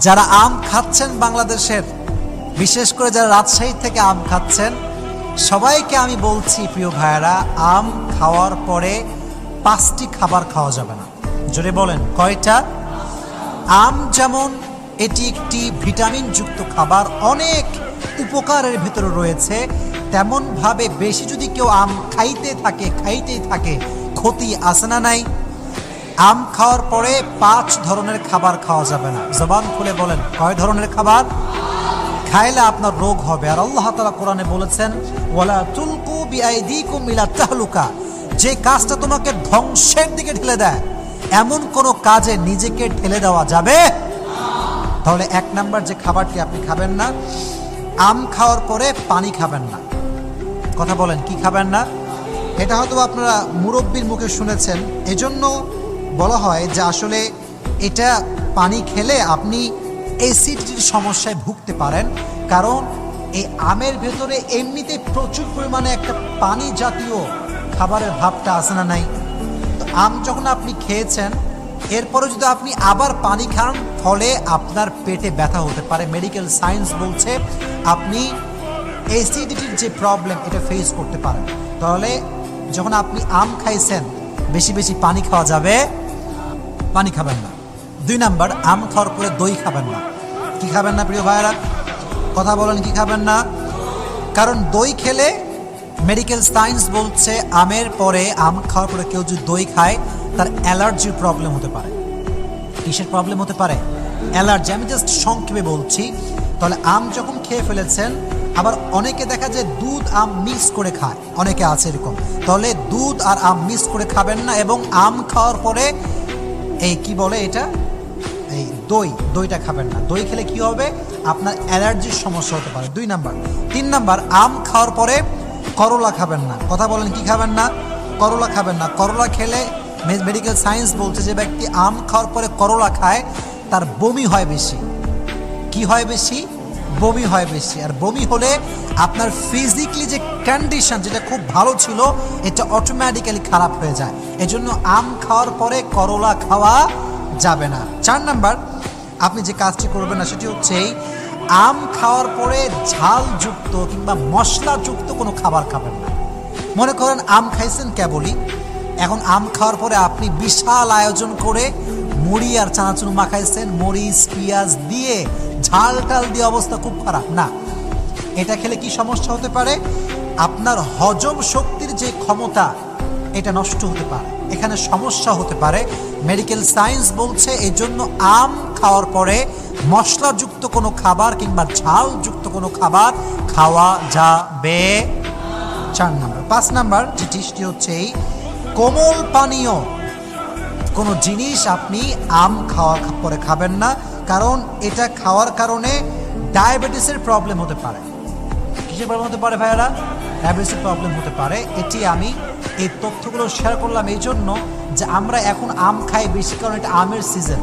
যারা আম খাচ্ছেন বাংলাদেশের, বিশেষ করে যারা রাজশাহী থেকে আম খাচ্ছেন, সবাইকে আমি বলছি, প্রিয় ভাইয়েরা, আম খাওয়ার পরে পাঁচটি খাবার খাওয়া যাবে না। জোরে বলেন, কয়টা? আম যেমন এটি একটি ভিটামিনযুক্ত খাবার, অনেক উপকারের ভিতরে রয়েছে, তেমনভাবে বেশি যদি কেউ আম খাইতে থাকে, খাইতেই থাকে, ক্ষতি আসে না নাই? আম খাওয়ার পরে পাঁচ ধরনের খাবার খাওয়া যাবে না। জবান খুলে বলেন, কয় ধরনের খাবার? খাইলে আপনার রোগ হবে। আর আল্লাহ তালা কোরআনে বলেছেন, ওয়ালা তুলকু বিআইদিকুম ইলা তাহলুকা। যে কাজটা তোমাকে ধ্বংসের দিকে ঠেলে দেয়, এমন কোন কাজে নিজেকে ঠেলে দেওয়া যাবে? তাহলে এক নাম্বার যে খাবারটি আপনি খাবেন না, আম খাওয়ার পরে পানি খাবেন না। কথা বলেন, কি খাবেন না? এটা হয়তো আপনারা মুরব্বীর মুখে শুনেছেন। এজন্য বলা হয় যে আসলে এটা পানি খেলে আপনি অ্যাসিডিটির সমস্যায় ভুগতে পারেন। কারণ এই আমের ভেতরে এমনিতে প্রচুর পরিমাণে একটা পানি জাতীয় খাবারের ভাবটা আসে না নাই? তো আম যখন আপনি খেয়েছেন, এরপরে যদি আপনি আবার পানি খান, ফলে আপনার পেটে ব্যথা হতে পারে। মেডিকেল সায়েন্স বলছে আপনি অ্যাসিডিটির যে প্রবলেম, এটা ফেস করতে পারেন। তাহলে যখন আপনি আম খাইছেন, বেশি বেশি পানি খাওয়া যাবে পানি খাবেন না। দুই নাম্বার, আম খাওয়ার পরে দই খাবেন না। কি খাবেন না প্রিয় ভাইয়েরা? কথা বলেন, কি খাবেন না? কারণ দই খেলে মেডিকেল সায়েন্স বলছে, আমের পরে আম খাওয়ার পরে কেউ যদি দই খায়, তার অ্যালার্জির প্রবলেম হতে পারে। কিসের প্রবলেম হতে পারে? অ্যালার্জি আমি জাস্ট সংক্ষেপে বলছি। তাহলে আম যখন খেয়ে ফেলেছেন, আবার অনেকে দেখা যায় দুধ, আম মিক্স করে খায়। অনেকে আছে এরকম। তাহলে দুধ আর আম মিক্স করে খাবেন না এবং আম খাওয়ার পরে এই কি বলে এটা? এই দই, দইটা খাবেন না। দই খেলে কি হবে? আপনার অ্যালার্জির সমস্যা হতে পারে। দুই নাম্বার। তিন নাম্বার, আম খাওয়ার পরে করলা খাবেন না। কথা বলেন, কি খাবেন না? করলা খাবেন না। করলা খেলে মেডিকেল সায়েন্স বলছে যে ব্যক্তি আম খাওয়ার পরে করলা খায়, তার বমি হয় বেশি। কি হয় বেশি? বমি হয় বেশি। আর বমি হলে আপনার ফিজিক্যালি যে কন্ডিশন যেটা খুব ভালো ছিল, এটা অটোমেটিক্যালি খারাপ হয়ে যায়। এজন্য আম খাওয়ার পরে করলা খাওয়া যাবে না। চার নাম্বার, আপনি যে কাজটি করবেন না, সেটি হচ্ছে আম খাওয়ার পরে ঝালযুক্ত কিংবা মশলাযুক্ত কোনো খাবার খাবেন না। মনে করেন আম খাইছেন কেবলই এখন আম খাওয়ার পরে আপনি বিশাল আয়োজন করে মুড়ি আর চানাচুর মাখাইছেন, মরিচ, পেঁয়াজ দিয়ে ঝাল টাল দিয়ে অবস্থা খুব খারাপ। না, এটা খেলে কি সমস্যা হতে পারে? আপনার হজম শক্তির যে ক্ষমতা, এটা নষ্ট হতে পারে। এখানে সমস্যা হতে পারে। মেডিকেল সায়েন্স বলছে এই জন্য আম খাওয়ার পরে মশলাযুক্ত কোনো খাবার কিংবা ঝালযুক্ত কোনো খাবার খাওয়া যাবে। চার নাম্বার। পাঁচ নাম্বার যে হচ্ছে এই কোমল পানীয়। কোনো জিনিস আপনি আম খাওয়া পরে খাবেন না, কারণ এটা খাওয়ার কারণে ডায়াবেটিসের প্রবলেম হতে পারে। কিসের প্রবলেম হতে পারে ভাইয়ারা? ডায়াবেটিসের প্রবলেম হতে পারে। এটি আমি এই তথ্যগুলো শেয়ার করলাম এই জন্য যে আমরা এখন আম খাই, বেশি কারণ এটা আমের সিজন